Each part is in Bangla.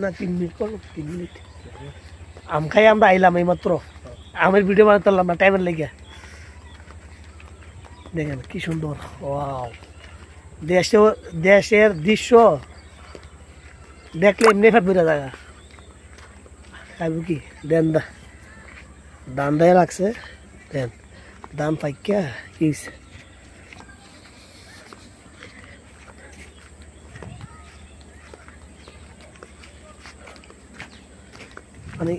না তিন মিনিট করো, তিন মিনিট। আম খাই আমরা আইলাম এই মাত্র আমের ভিডিও বানাতে পারলাম না টাইমের লেগে। দেখেন কি সুন্দর ওয়াও দেশে দেশের দৃশ্য দেখলে এমনি ফেট বেড়ে জায়গা খাইব কি? দেন দা দান দেয় রাখছে। দেন, দান পাইকা, কি মানে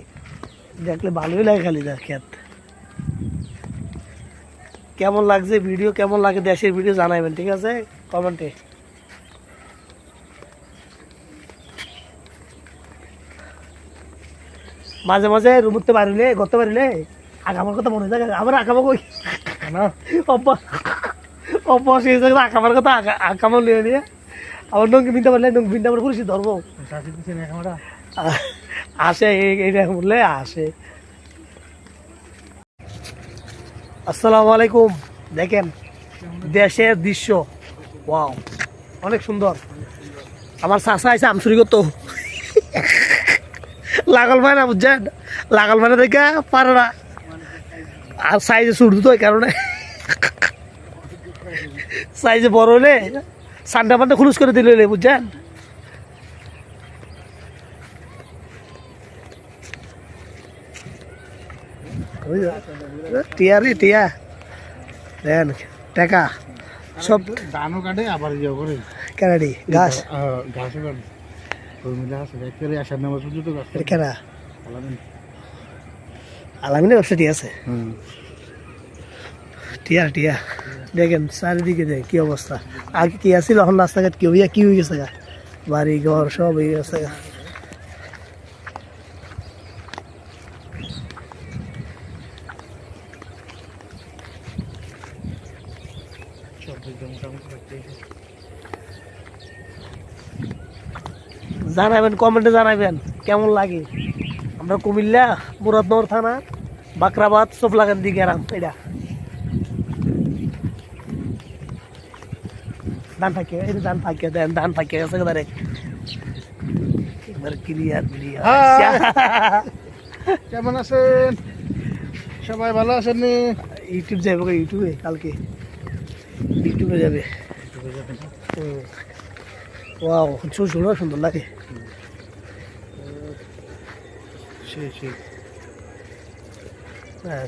দেখলে ভালোই লাগে খালি দেখ খেত কেমন লাগছে ভিডিও কেমন লাগে দেশের ভিডিও জানাবেন ঠিক আছে? কমেন্টে মাঝে মাঝে রুমুতে পারিলে করতে পারিলে আগামার কথা মনে থাকে আমার আগামা কই না অভ্যাস এই জায়গায় আগামার কথা আগামা নিয়ে নিয়ে। আমার নঙ্গি বিনতে পারলে নঙ্গি বিনতে আমার পুলিশ ধরবো। আসে, এই- এইটা বললে আসে। আসসালামু আলাইকুম। দেখেন, দেশের দৃশ্য। ওয়াও, অনেক সুন্দর। আমার চাষা আছে আমসুরি করতো লাগাল মানে বুঝছেন? লাগাল মানে দেখে পারে না। আর সাইজে ছুট তো এই কারণে। সাইজে বড় হলে সান্ডা পান্ডা খুলুস করে দিলে বুঝছেন? টিয়া রে টিয়া। দেন টাকা। সব ধানও কাটে আবার ইয়ে করে। কেনাডি ঘাস। ঘাসও কাটে। আছে। আলামিনের ব্যবসা। টিয়া টিয়া। দেখেন চারিদিকে দেখ কি অবস্থা। আগে কি আছিল এখন রাস্তাঘাট কি হইয়া কি হয়ে গেছে গা? বাড়ি ঘর সব হয়ে গেছে জানাবেন কমেন্টে জানাবেন কেমন লাগে? আমরা কুমিল্লা মুরাদনগর থানা বাকরাবাদ সোফলাগান দিকে গেলাম এটা। ধান ফাঁকিয়ে এই ধান ফাঁকিয়ে দেন ধান ফাঁকিয়ে গেছে এবারে একবার ক্লিয়ার ক্লিয়ার হ্যাঁ। কেমন আছেন? সবাই ভালো আছেন ইউটিউব যাইব ইউটিউবে কালকে? ইউটিউবে যাবে। ওয়াও সুন্দর সুন্দর লাগে। সেই সেই হ্যাঁ।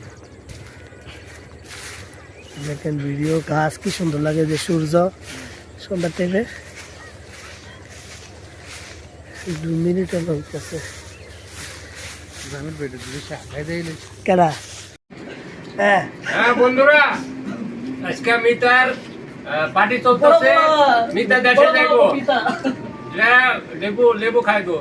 দেখেন ভিডিও গাছ কি সুন্দর লাগে যে সূর্য। সন্ধ্যার টাইমে দু মিনিট সাহায্য দিলে কেডা? হ্যাঁ। হ্যাঁ বন্ধুরা আজকে মিতার পার্টি চলতেছে মিতা দেশে যাইবো যা লেবু লেবু খাইবো।